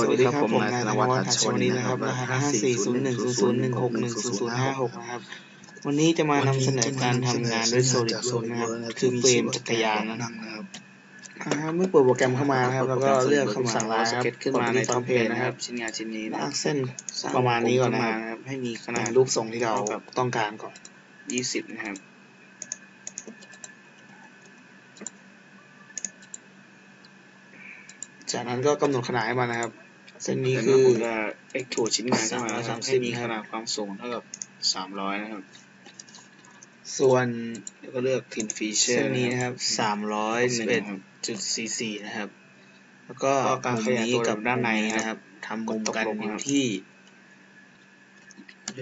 วัสดีครับผมนายธนวัฒน์ชวันนี้นะครับรหัสห้าสี่ศูนย์หนึ่งศูนย์ศูนย์หนึ่งหกหนึ่งศูนย์ศูนย์ห้าหกนะครับ วันนี้จะมานำเสนอการทำงานด้วย Solid Works นะครับ คือเฟรมจักรยานนะอ่าเมื่อเปิดโปรแกรมเข้ามานะครับแล้วก็เลือกคำสั่งลายสเก็ตขึ้นมาในท็อปเพจนะครับ ชิ้นงานชิ้นนี้นะลากเส้นประมาณนี้ก่อนนะครับ ให้มีขขนานาดดรูปทรงที่เราต้องการก่อนยี่สิบนะครับจากนั้นก็กำหนดขนาดให้มันนะครับ เส้นนี้แล้วคืก็อคุณจะเอ็กโทชิ้นงานขึ้นมานะครั330บให้มีขนาดความสูงเท่ากับสามร้อยนะครับ ส่วนแล้วก็เลือกทินฟีเชอร์เส้นนี้นะครับสามร้อยสิบเอ็ดจุดสี่สี่นะครับ แล้วก็การขยายตัวกับด้านในนะครับทำมุมกันอยู่ที่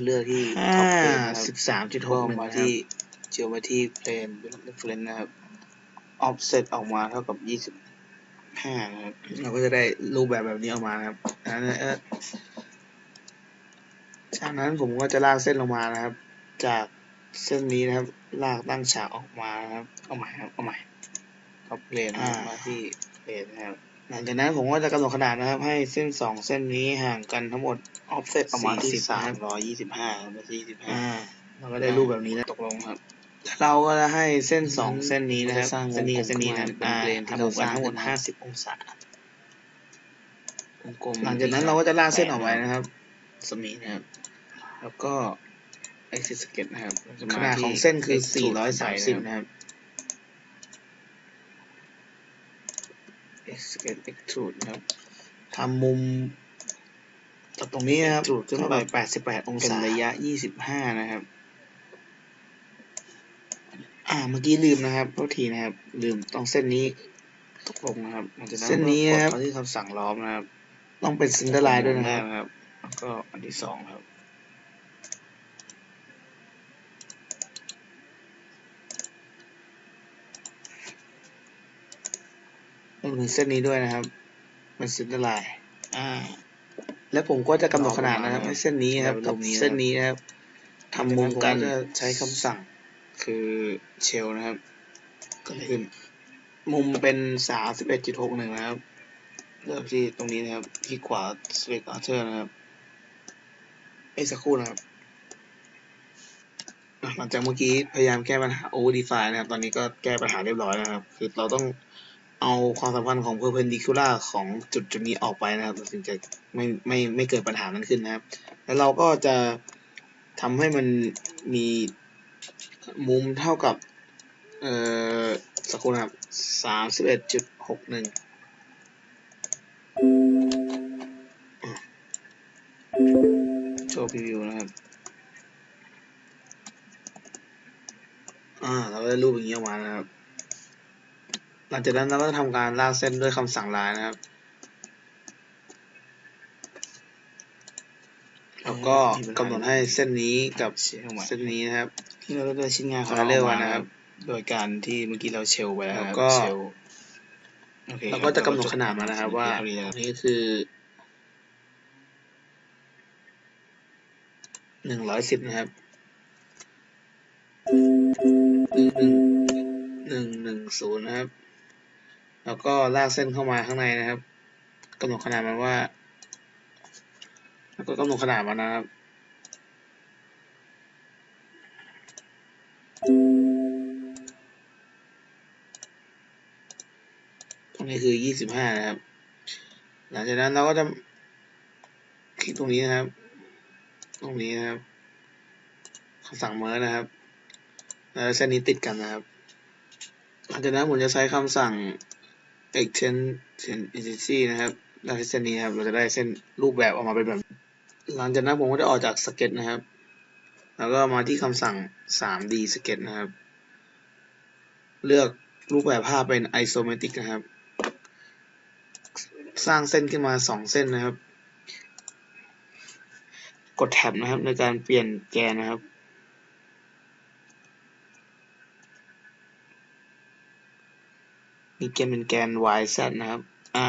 เลือกที่ห้าท็อปเพจนะครับสิบสามจุดหกหนึ่งมาที่ที่ geometry plane reference นะครับ offset ออกมาเท่ากับยี่สิบ ห้านะครับเราก็จะได้รูปแบบแบบนี้ออกมานะครับอันนั้นเอ่อจากนั้นผมก็จะลากเส้นลงมานะครับ จากเส้นนี้นะครับ ลากตั้งฉากออกมานะครับเอาใหม่ครับเอาใหม่ท็อปเพลนอ่ามาที่เพลนนะครับหลังจากนั้นผมก็จะกำหนดขนาดนะครับ ให้เส้นสองเส้นนี้ห่างกันทั้งหมด offset ออกมาที่40สามร้อยยี่สิบห้ามาที่ยี่สิบห้าอ่าเราก็ได้รูปแบบนี้นะตกลงครับ เราก็จะให้เส้นสองเส้นนี้นะครับเราจะสร้างวงเส้นนี้กับเส้นนี้นะครับเป็นอ่าเพลนที่ทำเรามุมกันทั้งหมดสร้างขึ้นมาห้าสิบองศาวงกลมหลังจากนั้นเราก็จะลากเส้นออกไปนะครับสมีนะครับ แล้วก็ exit sketch นะครับเรจะขมนาดที่ของเส้นคือ extrude 430นะครับ exit sketch extrude นะครับทำมุมจากตรงนี้นะครับ extrude ขึ้นไปแปดสิบแปดองเป็นศาระยะยี่สิบห้านะครับ อ่า เมื่อกี้ลืมนะครับโทษทีนะครับ ลืมต้องเส้นนี้ตกลงนะครับหลังจากเส้นนี้นะครับกดเข้าที่คำสั่งล้อมนะครับ ต้องเป็นซินเดอร์ไลน์ด้วยนะครับนะครับแล้วก็อันที่สองครับรวมถึงเส้นนี้ด้วยนะครับเป็นซินเดอร์ไลน์อ่า แล้วผมก็จะกำหนดขนาดนะครับ ให้เส้นนี้นะครับกับเส้นนี้นะครับทำมุมกันจะใช้คำสั่ง คือเชลนะครับก็คือมุมเป็นสามสิบเอ็ดจุดหกหนึ่งนะครับเริ่มที่ตรงนี้นะครับ ที่ขวา select alter นะครับเอ้ยสักครู่นะครับอะหลังจากเมื่อกี้พยายามแก้ปัญหา over define นะครับ ตอนนี้ก็แก้ปัญหาเรียบร้อยแล้วนะครับ คือเราต้องเอาความสัมพันธ์ของ perpendicular ของจุดจุดนี้ออกไปนะครับถึงจะไม่ไม่ไม่เกิดปัญหานั้นขึ้นนะครับ แล้วเราก็จะทำให้มันมี มุมเท่ากับ เอ่อสักครู่นะครับสามสิบเอ็ดจุดหกหนึ่งโชว์พรีวิวนะครับ อ่า เราก็ได้รูปอย่างนี้ออกมานะครับ หลังจากนั้นเราก็จะทำการลากเส้นด้วยคำสั่งลายนะครับ แล้วก็กำหนดให้เส้นนี้กับเชลใหม่เส้นนี้นะครับ ที่เราได้ชิ้นงานของเราเรียกว่าออกมนะครับ โดยการที่เมื่อกี้เราเชลไปแล้วนะครับแล้วก็เชลโอเคเราก็จะกำหนดขนาดมานะครับ ว่าเท่นี้นะครับอันนี้คือหนึ่งร้อยสิบนะครับหนึ่งหนึ่งหนึ่งศูนย์นะครับ แล้วก็ลากเส้นเข้ามาข้างในนะครับกำหนดขนาดมันว่า แล้วก็กำหนดขนาดมันนะครับ ตรงนี้คือยี่สิบห้านะครับ หลังจากนั้นเราก็จะคลิกตรงนี้นะครับ ตรงนี้นะครับคำสั่งเมอร์นะครับ แล้วเส้นนี้ติดกันนะครับ หลังจากนั้นผมจะใช้คำสั่ง extend intensity นะครับแล้วเส้นนี้ครับ เราจะได้เส้นรูปแบบออกมาเป็นแบบ หลังจากนั้นผมก็จะออกจากสเก็ตนะครับ แล้วก็มาที่คำสั่ง 3D สเก็ตนะครับ เลือกรูปแบบภาพเป็น isometric นะครับ สร้างเส้นขึ้นมาสองเส้นนะครับ กดแท็บนะครับในการเปลี่ยนแกนนะครับมีแกนเป็นแกน y z นะครับ อ่า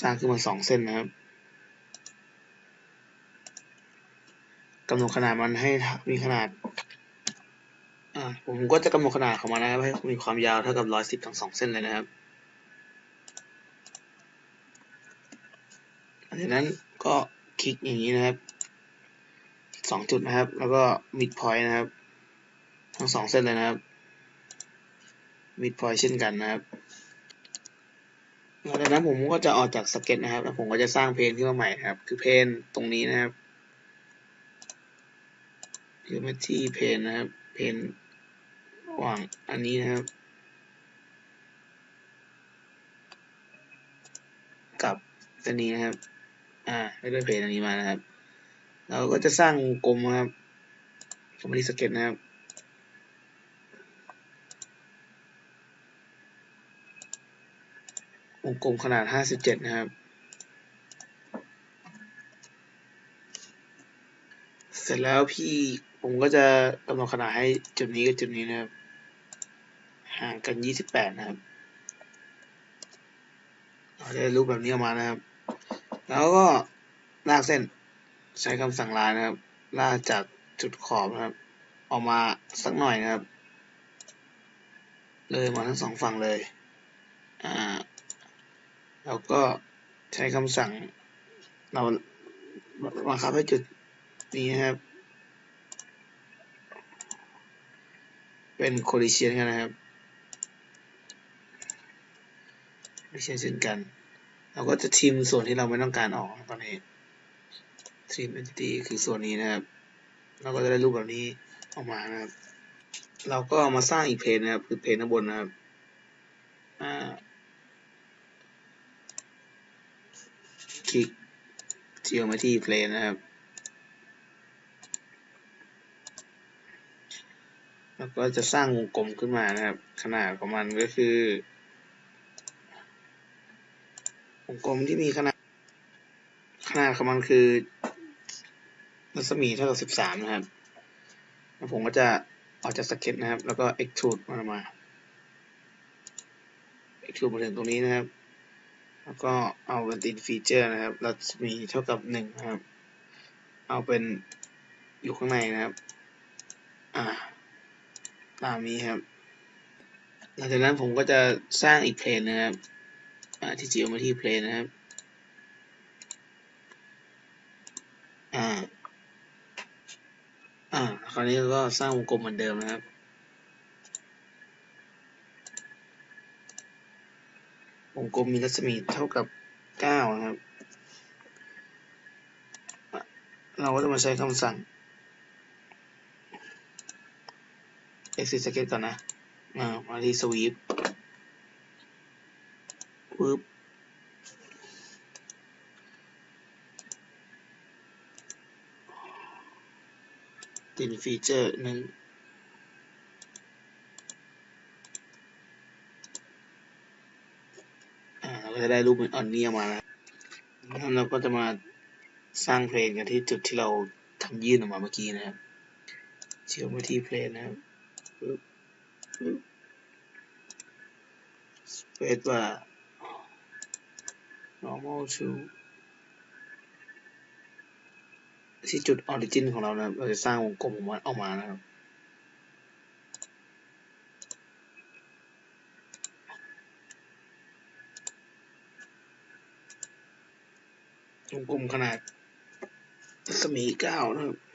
สร้างขึ้นมาสองเส้นนะครับ กำหนดขนาดมันให้มีขนาดผมก็จะกำหนดขนาดของมันนะครับให้มีความยาวเท่ากับร้อยสิบทั้งสองเส้นเลยนะครับจากนั้นก็คลิกอย่างนี้นะครับสองจุดนะครับ แล้วก็ mid point นะครับ ทั้งสองเส้นเลยนะครับ mid point เช่นกันนะครับหลังจากนั้นผมก็จะออกจากสเก็ตนะครับ แล้วผมก็จะสร้างเพนขึ้นมาใหม่ครับ คือเพนตรงนี้นะครับ geometry เพนนะครับ เพนระหว่างอันนี้นะครับ กับตัวนี้นะครับ อ่าไม่ได้เพนอันนี้มานะครับ เราก็จะสร้างวงกลมนะครับผมไม่ได้สเก็ตนะครับวงกลมขนาด 57 นะครับ เสร็จแล้วพี่ผมก็จะกำหนดขนาดให้จุดนี้กับจุดนี้นะครับ ห่างกัน 28 นะครับเราจะได้รูปแบบนี้ออกมานะครับ แล้วก็ลากเส้นใช้คำสั่งลายนะครับ ลากจากจุดขอบนะครับ ออกมาสักหน่อยนะครับ เลยมาทั้งสองฝั่งเลย อ่า แล้วก็ใช้คำสั่งเราบังคับให้จุด นี้นะครับ เป็นโคลิเชียนกันนะครับโคลิเชียนเช่นกัน เราก็จะทิมส่วนที่เราไม่ต้องการออกตอนนี้ทิม entity คือส่วนนี้นะครับ เราก็จะได้รูปแบบนี้ออกมานะครับ เราก็มาสร้างอีกเพนนะครับ คือเพนข้างบนนะครับคลิก geometry plane นะครับ แล้วก็จะสร้างวงกลมขึ้นมานะครับ ขนาดของมันก็คือ วงกลมที่มีขนาด ขนาดของมันคือรัศมีเท่ากับ13นะครับแล้วผมก็จะออกจากสเก็ตนะครับ แล้วก็ extrude มันออกมา extrude มาถึงตรงนี้นะครับ แล้วก็เอาเป็นตินฟีเจอร์นะครับ รัศมีเท่ากับหนึ่งนะครับ เอาเป็นอยู่ข้างในนะครับ อ่า ตามนี้ครับ หลังจากนั้นผมก็จะสร้างอีกเพลนนะครับที่ geometry plane นะครับอ่าอ่าคราวนี้ก็สร้างวงกลมเหมือนเดิมนะครับวงกลมมีรัศมีเท่ากับเก้านะครับ เราก็จะมาใช้คำสั่ง exit sketch ก่อนนะมามาที่ sweep ปึ๊บตินฟีเจอร์หนึ่งอ่าเราก็จะได้รูปอันนี้มาแล้วเราก็จะมาสร้างเพลงกันที่จุดที่เราทำยื่นออกมาเมื่อกี้นะครับ geometry plane นะครับ space bar normal to ที่จุด origin ของเรานะเราจะสร้างวงกลมออกมานะครับวงกลมขนาดรัศมีเก้านะครับ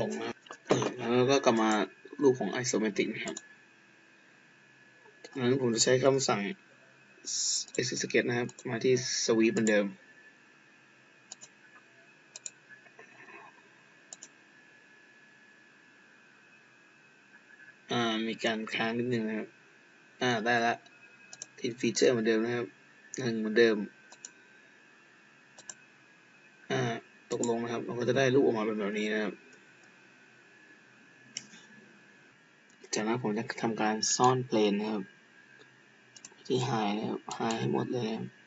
ลงนะแล้วก็กลับมารูปของ isometric นะครับนั้นผมจะใช้คำสั่ง exit sketch นะครับ มาที่ sweep เหมือนเดิม อ่า มีการค้างนิดนึงนะครับ อ่า ได้ละติดฟีเจอร์เหมือนเดิมนะครับหนึ่งเหมือนเดิม อ่า ตกลงนะครับ เราก็จะได้รูปออกมาเป็นแบบนี้นะครับ จากนั้นผมจะทำการซ่อนเพลนนะครับ ที่หายนะครับหายให้หมดเลยนะครับ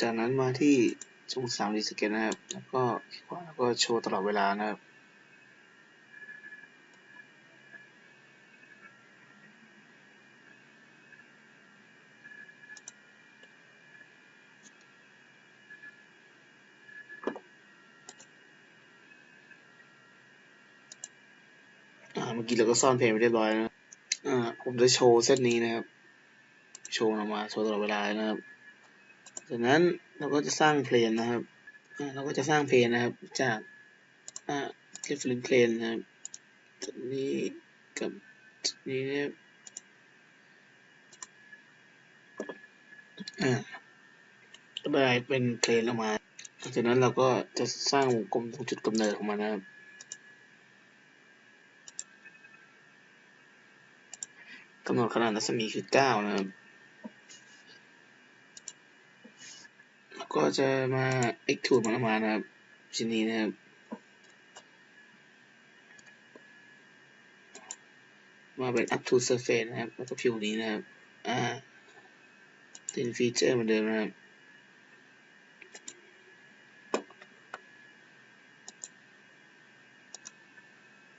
จากนั้นมาที่ช่องสามดีสเกตนะครับ แล้วก็คลิกขวาแล้วก็โชว์ตลอดเวลานะครับ กี้เราก็ซ่อนเพลงไปเรียบร้อยนะอ่าผมจะโชว์เส้นนี้นะครับ โชว์ออกมาโชว์ตลอดเวลานะครับ จากนั้นเราก็จะสร้างเพลงนะครับอ่าเราก็จะสร้างเพลงนะครับ จากอ่า reference plane นะครับจุดนี้กับจุดนี้นะครับอ่าก็ได้เป็นเพลนออกมาจากนั้นเราก็จะสร้างวงกลมตรงจุดกำเนิดของมันนะครับำหนดขนาดรัศมีคือเก้านะครับ แล้วก็จะมา extrude มันออกมานะครับ ชิ้นนี้นะครับมาเป็น up to surface นะครับ แล้วก็ผิวนี้นะครับ อ่าเป็นฟีเจอร์เหมือนเดิมนะครับ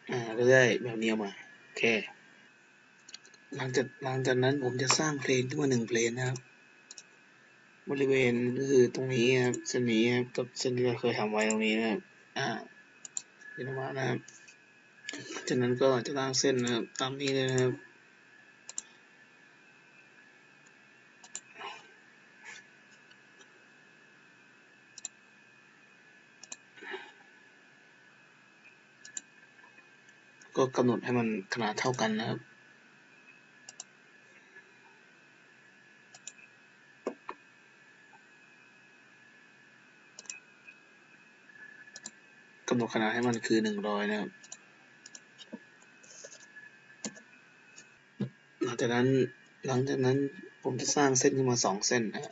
อ่า ก็ได้แบบนี้ออกมา โอเค หลังจากหลังจากนั้นผมจะสร้างเพลงขึ้นมาหนึ่งเพลงนะครับ บริเวณก็คือตรงนี้ครับเส้นนี้ครับกับเส้นที่เราเคยทำไว้ตรงนี้นะครับอ่าเป็นออกมนะครับจากนั้นก็จะตั้งเส้นนะครับตามนี้เลยนะครับก็กำหนดให้มันขนาดเท่ากันนะครับ หนดขนาดให้มันคือหนึ่งร้อยนะครับ หลังจากนั้นหลังจากนั้นผมจะสร้างเส้นขึ้นมาสองเส้นนะ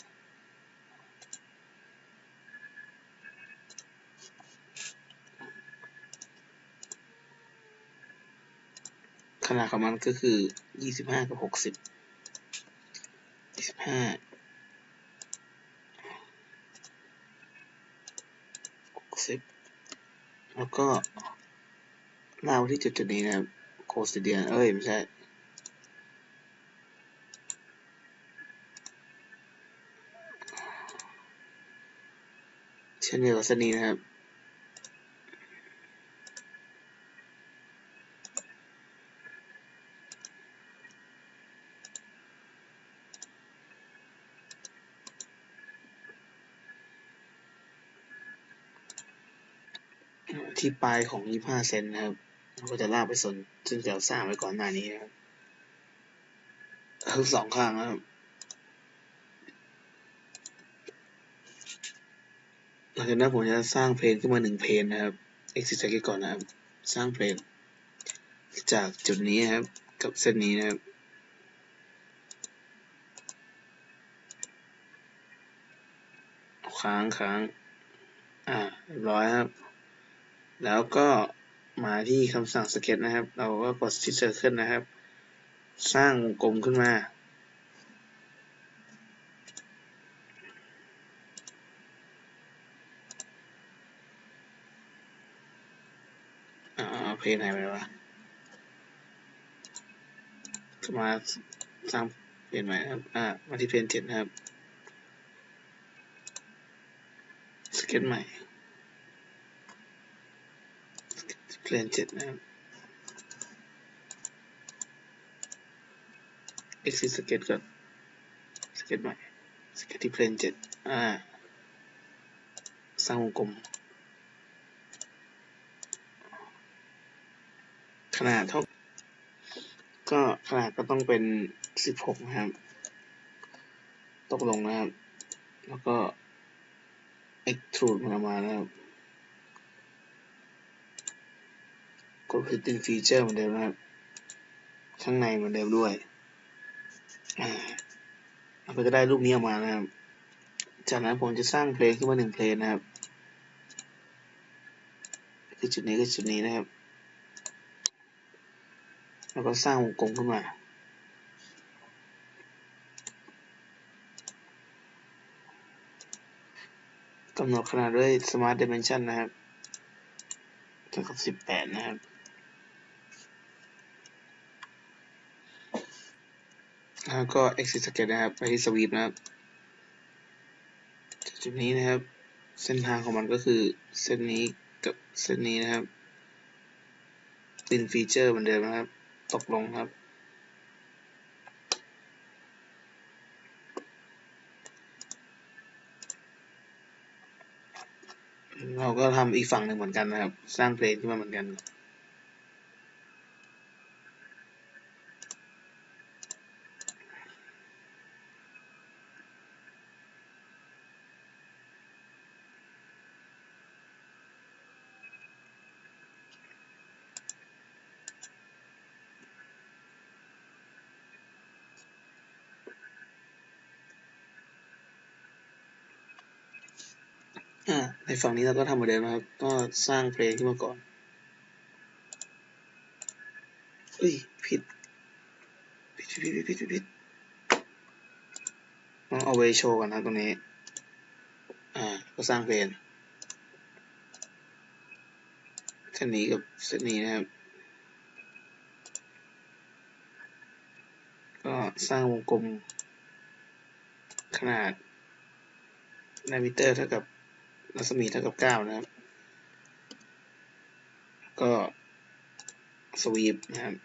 ขนาดของมันก็คือยี่สิบห้ากับหกสิบยี่สิบห้าหกสิบ แล้วก็ลากไปที่จุดจุดนี้นะครับโคสเดียน เอ้ย ไม่ใช่เช่นเดียวกับเส้นนี้นะครับ ที่ปลายของ 25 เซนนะครับ เราก็จะลากไปส่วนซึ่งเราสร้างไว้ก่อนหน้านี้นะครับทั้งสองข้างนะครับ หลังจากนั้นผมจะสร้างเพลงขึ้นมาหนึ่งเพลงนะครับ exit จากก่อนนะครับ สร้างเพลงจากจุดนี้นะครับ กับเส้นนี้นะครับค้างค้าง อ่าเรียบร้อยครับ แล้วก็มาที่คำสั่งสเก็ตนะครับ เราก็กดที่ Circle นะครับ สร้างวงกลมขึ้นมา อ่าเพลงไหนไปวะมาสร้างเพลงใหม่ครับอ่ามาที่เพลงเจ็ดนะครับ สเก็ตใหม่ เพลงเจ็ดนะครับ exit สเก็ตก่อนสเก็ตใหม่สเก็ตที่เพลงเจ็ดอ่าสร้างวงกลม ขนาดเท่า ก็ขนาดก็ต้องเป็นสิบหกนะครับ ตกลงนะครับ แล้วก็ extrude มันออกมานะครับ กด hidden feature เหมือนเดิมนะครับ ข้างในเหมือนเดิมด้วยอ่าเราก็จะได้รูปนี้ออกมานะครับ จากนั้นผมจะสร้างเพลงขึ้นมาหนึ่งเพลงนะครับ คือจุดนี้คือจุดนี้นะครับ แล้วก็สร้างวงกลมขึ้นมา กำหนดขนาดด้วย Smart Dimension นะครับเท่ากับสิบแปดนะครับ แล้วก็ exit scan นะครับ ไปที่สวีปนะครับ จุดนี้นะครับ เส้นทางของมันก็คือเส้นนี้กับเส้นนี้นะครับดึงฟีเจอร์เหมือนเดิมนะครับ ตกลงครับ เราก็ทำอีกฝั่งหนึ่งเหมือนกันนะครับ สร้างเพลงขึ้นมาเหมือนกัน อ่าในฝั่งนี้เราก็ทำเหมือนเดิมนะครับ ก็สร้างเพลงขึ้นมาก่อนเอ้ยผิดผิดผิดผิดผิดผิดต้องเอาไว้โชว์กันนะครับตรงนี้ อ่า ก็สร้างเพลงเส้นนี้กับเส้นนี้นะครับ ก็สร้างวงกลมขนาดนามิเตอร์เท่ากับ รัศมีเท่ากับเก้านะครับ ก็สวีปนะครับ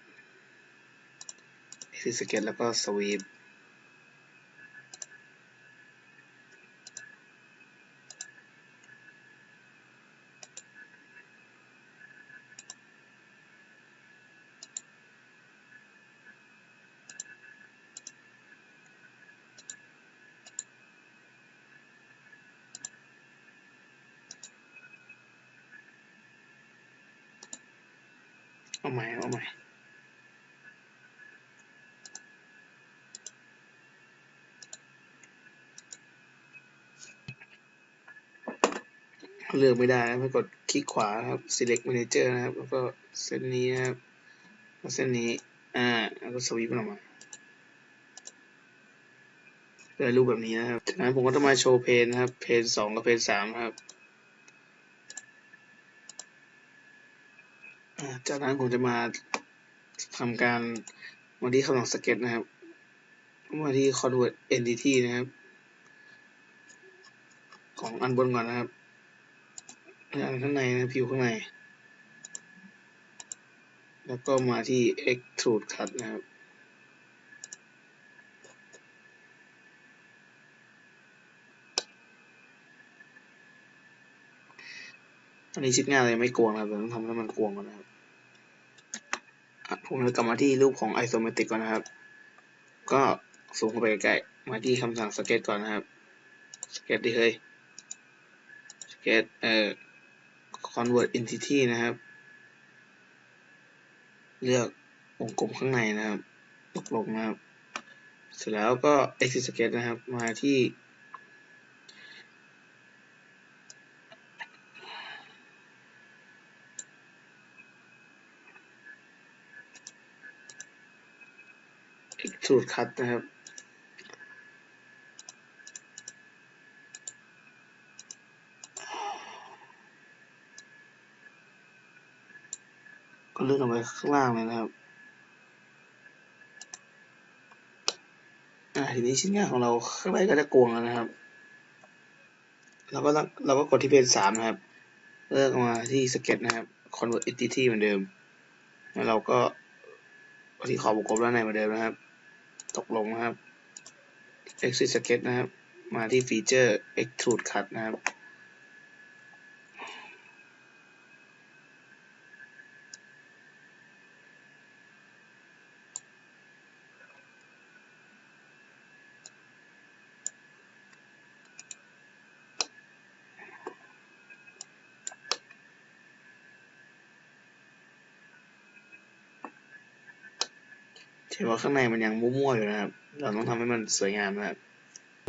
ซีสเกตแล้วก็สวีป ใหม่เอาใหม่เลือกไม่ได้นะให้กดคลิกขวาครับ select manager นะครับ แล้วก็เส้นนี้ครับแล้วเส้นนี้ อ่า แล้วก็สวีปมันออกมาได้รูปแบบนี้นะครับจากนั้นผมก็จะมาโชว์เพนนะครับ เพนสองกับเพนสามครับ อ่า จากนั้นผมจะมาทำการมาที่คำสั่งสเก็ตนะครับ มาที่ convert entity นะครับ ของอันบนก่อนนะครับอันข้างในนะผิวข้างใน แล้วก็มาที่ extrude cut นะครับ อันนี้ชิดงายเลยไม่กวงนะครับเราต้องทำให้มันกวงก่อนนะครับผมจะกลับมาที่รูปของ isometric ก่อนนะครับ ก็สูงเข้าไปใกล้มาที่คำสั่ง sketch ก่อนนะครับ sketch ดิเฮ้ย sketch เอ่อ convert entity นะครับ เลือกวงกลมข้างในนะครับ ตกลงนะครับ เสร็จแล้วก็ exit sketch นะครับ มาที่ extrude cut นะครับ ก็เลื่อนลงไปข้างล่างเลยนะครับอ่าทีนี้ชิ้นงานของเราข้างในก็จะกวงแล้วนะครับ เราก็เราก็กดที่เพจสามนะครับ เลือกมาที่สเก็ตนะครับ convert entity เหมือนเดิม แล้วเราก็ที่ขอบวงกลมด้านในเหมือนเดิมนะครับ ตกลงนะครับ exit sketch นะครับ มาที่ฟีเจอร์ extrude cut นะครับ ว่าข้างในมันยังมั่วๆอยู่นะครับ เราต้องทำให้มันสวยงามนะครับ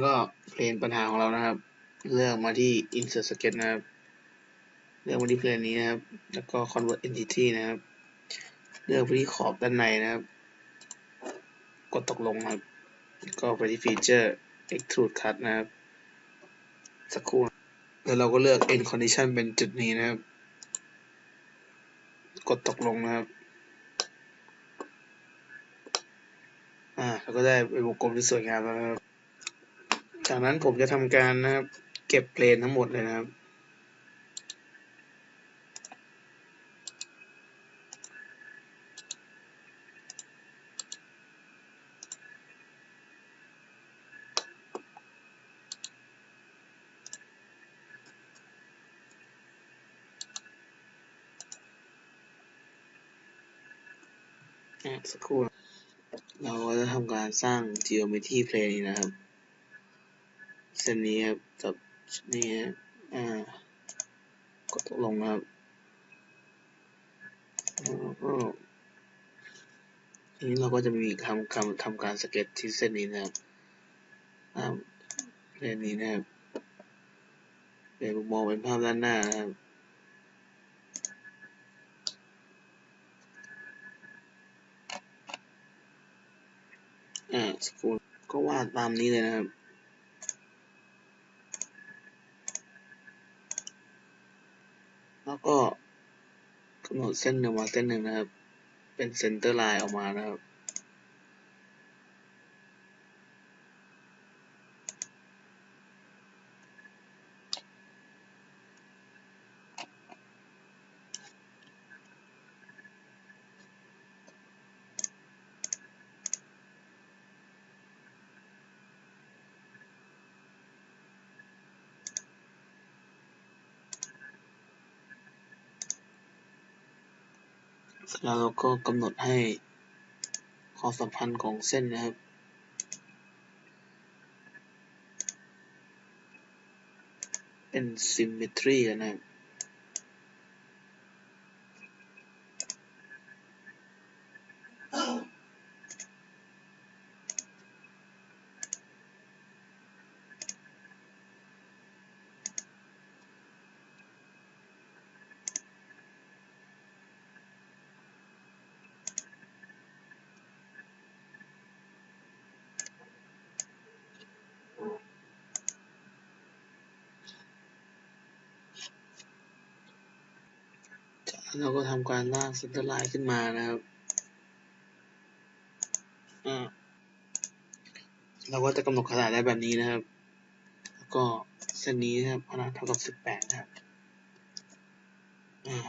ก็เพลนปัญหาของเรานะครับ เลือกมาที่ insert sketch นะครับ เลือกมาที่เพลนนี้นะครับ แล้วก็ convert entity นะครับ เลือกไปที่ขอบด้านในนะครับ กดตกลงครับ ก็ไปที่ฟีเจอร์ extrude cut นะครับ สักครู่ แล้วเราก็เลือก end condition เป็นจุดนี้นะครับ กดตกลงนะครับ อ่าเราก็ได้เป็นวงกลมที่สวยงามนะครับ จากนั้นผมจะทำการนะครับ เก็บเพลนทั้งหมดเลยนะครับสักครู่ เราก็จะทำการสร้าง geometry plane นี้นะครับ เส้นนี้ครับกับนี่ฮะอ่ากดตกลงครับแล้วก็ทีนี้เราก็จะมีทำคำทำการสเก็ตที่เส้นนี้นะครับเพลนนี้นะครับเปลี่ยนมุมมองเป็นภาพด้านหน้านะครับ อ่าสกูลก็วาดตามนี้เลยนะครับแล้วก็กำหนดเส้นหนึ่งมาเส้นหนึ่งนะครับ เป็นเซนเตอร์ไลน์ออกมานะครับ เสร็จแล้วเราก็กำหนดให้ความสัมพันธ์ของเส้นนะครับ เป็น symmetry นะครับ เราก็ทำการร่างเซนเตอร์ไลน์ขึ้นมานะครับอ่าเราก็จะกำหนดขนาดได้แบบนี้นะครับ แล้วก็เส้นนี้นะครับขนาดเท่ากับสิบแปดนะครับอ่า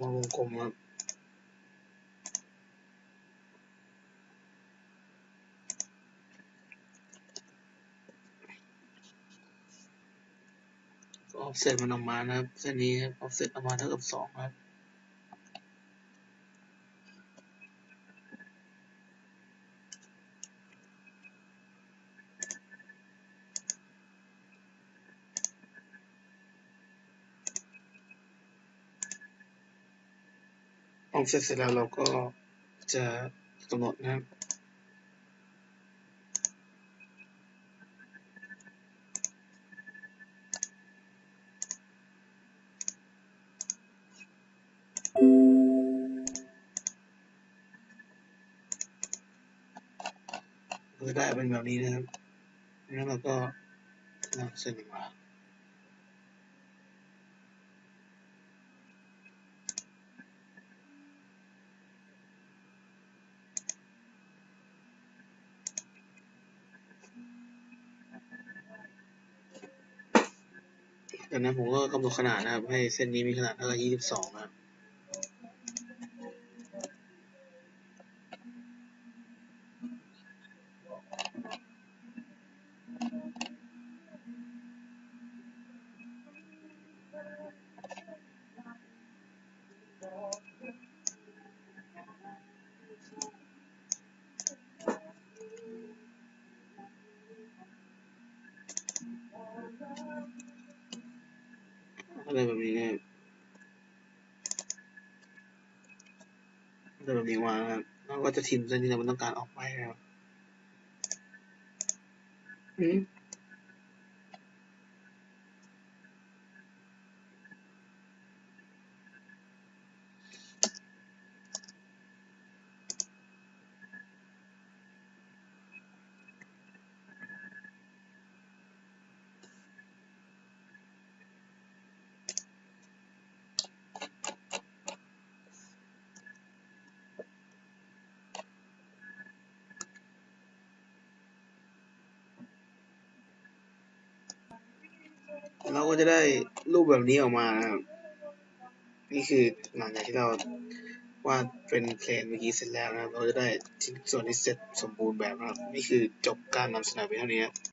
วงวงกลมครับ ก็ออฟเซตมันออกมานะครับ เส้นนี้ครับออฟเซตออกมาเท่ากับสองครับออฟเซตเสร็จแล้วเราก็จะกำหนดนะครับ ก็จะได้ เป็นแบบนี้นะครับ แล้วเราก็นำเส้นมาจากนั้นผมก็กำหนดขนาดนะครับ ให้เส้นนี้มีขนาดเท่ากับ22นะครับ อะไรแบบนี้นะครับอะไรแบบนี้วางนะครับ ก็จะทิมเส้นที่เราไม่ต้องการออกไปครับ เราก็จะได้รูปแบบนี้ออกมานะครับนี่คือหลังจากที่เราวาดเป็นเพลนเมื่อกี้เสร็จแล้วนะครับ เราจะได้ชิ้นส่วนที่เสร็จสมบูรณ์แบบนะครับ นี่คือจบการนำเสนอไปเท่านี้ครับ